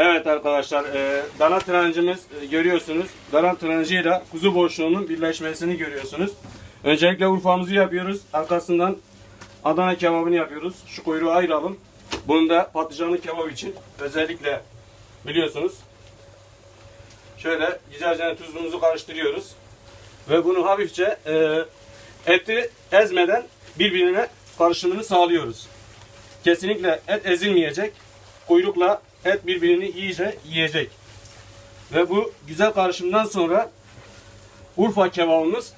Evet arkadaşlar, e, dana tırancımız e, görüyorsunuz. Dana tırancıyla kuzu boşluğunun birleşmesini görüyorsunuz. Öncelikle Urfa'mızı yapıyoruz. Arkasından Adana kebabını yapıyoruz. Şu kuyruğu ayıralım. Bunu da patlıcanlı kebap için özellikle biliyorsunuz. Şöyle güzelce tuzumuzu karıştırıyoruz. Ve bunu hafifçe e, eti ezmeden birbirine karışımını sağlıyoruz. Kesinlikle et ezilmeyecek. Kuyrukla et birbirini iyice yiyecek. Ve bu güzel karışımdan sonra Urfa kebabımız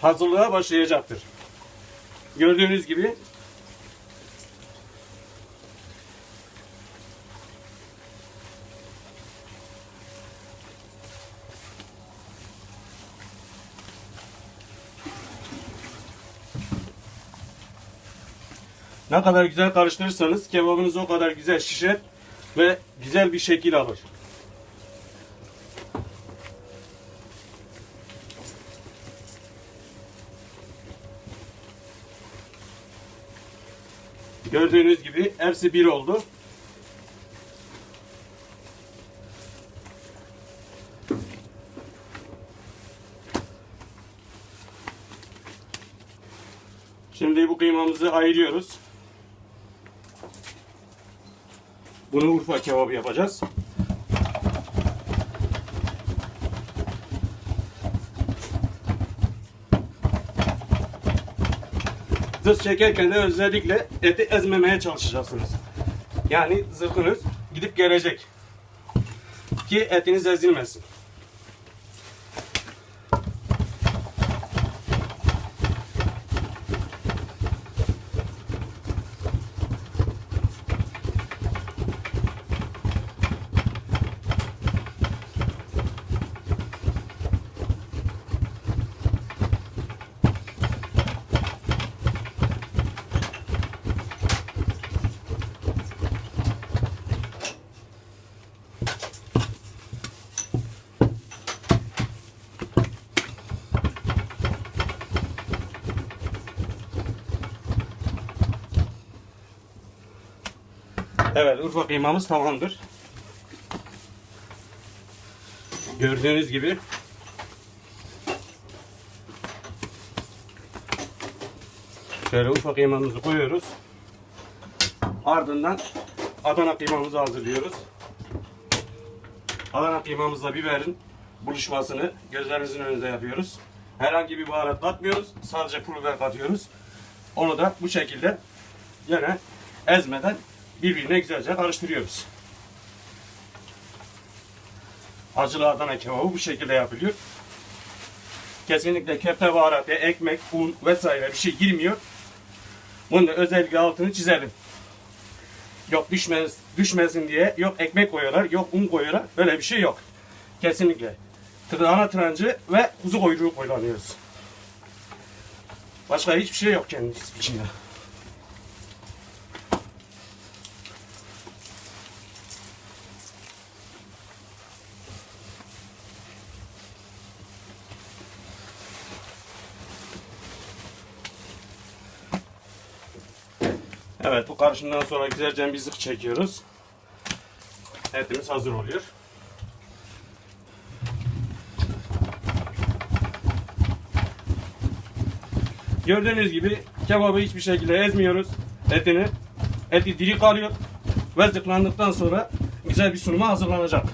hazırlığa başlayacaktır. Gördüğünüz gibi ne kadar güzel karıştırırsanız kebabınız o kadar güzel şişer ve güzel bir şekil alır. Gördüğünüz gibi hepsi bir oldu. Şimdi bu kıymamızı ayırıyoruz. Bunu Urfa kebabı yapacağız. Zırh çekerken de özellikle eti ezmemeye çalışacaksınız. Yani zırhınız gidip gelecek. Ki etiniz ezilmesin. Evet Urfa kıymamız tamamdır. Gördüğünüz gibi şöyle Urfa kıymamızı koyuyoruz. Ardından Adana kıymamızı hazırlıyoruz. Adana kıymamızla biberin buluşmasını gözlerinizin önünde yapıyoruz. Herhangi bir baharat katmıyoruz. Sadece pul biber katıyoruz. Onu da bu şekilde yine ezmeden birbirine güzelce karıştırıyoruz. Acılı Adana kebabı bu şekilde yapılıyor. Kesinlikle köfte baharatı, ekmek, un vesaire bir şey girmiyor. Bunun da özellikle altını çizelim. Yok düşmez, düşmesin diye yok ekmek koyuyorlar, yok un koyuyorlar. Böyle bir şey yok. Kesinlikle. Ana tırancı ve kuzu kuyruğu kullanıyoruz. Başka hiçbir şey yok kendisi içinde. Evet bu karışımdan sonra güzelce bir zık çekiyoruz. Etimiz hazır oluyor. Gördüğünüz gibi kebabı hiçbir şekilde ezmiyoruz etini. Eti diri kalıyor ve zıklandıktan sonra güzel bir sunuma hazırlanacak.